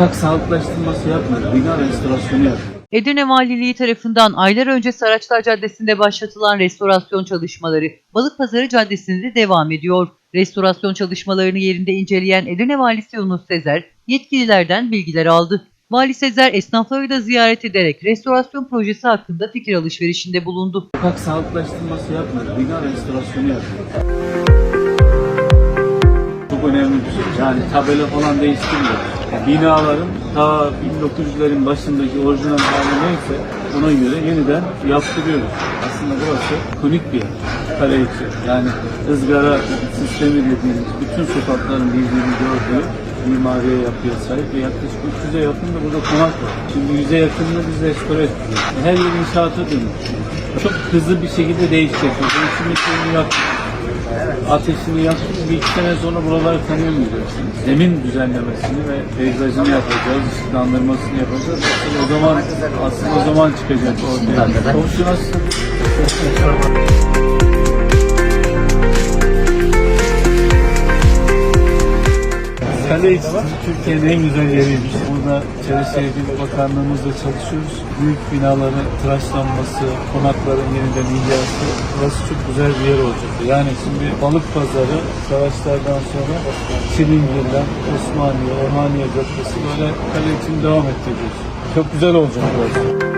Sokak sağlıklaştırması yapmıyor. Bina restorasyonu yapıyor. Edirne Valiliği tarafından aylar önce Saraçlar Caddesi'nde başlatılan restorasyon çalışmaları Balıkpazarı Caddesi'nde de devam ediyor. Restorasyon çalışmalarını yerinde inceleyen Edirne Valisi Yunus Sezer yetkililerden bilgiler aldı. Vali Sezer esnafları da ziyaret ederek restorasyon projesi hakkında fikir alışverişinde bulundu. Sokak sağlıklaştırması yapmıyor. Bina restorasyonu yapıyor. Çok önemli bir şey. Yani tabela falan değiştirmiyor. Binaların ta 1900'lerin başındaki orijinal hali neyse ona göre yeniden yaptırıyoruz. Aslında burası konik bir yer. Kale içi. Yani ızgara sistemi dediğimiz bütün sokakların birbirini gördüğü mimariye yapıya sahip ve yaklaşık 300'e yakın da burada konak var. Şimdi 100'e yakınını biz restore ediyoruz. Her yer inşaata dönüyor. Çok hızlı bir şekilde değişecek. Değişim işlerini yaptık. Ateşini yaktık. Bir iki sene sonra buraları tanıyamayacaksınız. Zemin düzenlemesini ve peyzajını yapacağız, ışıklandırmasını yapacağız. Asıl o zaman, asıl o zaman çıkacak ortaya. Komşu nasıl? Kale Türkiye'nin en güzel yeriymiş. Burada Çevre Bakanlığımızla çalışıyoruz. Büyük binaların tıraşlanması, konakların yeniden inşası. Burası çok güzel bir yer olacak. Yani şimdi balık pazarı savaşlardan sonra Çilingir'den Osmaniye, Orhaniye Caddesi böyle kale için devam ettireceğiz. Çok güzel olacak burası.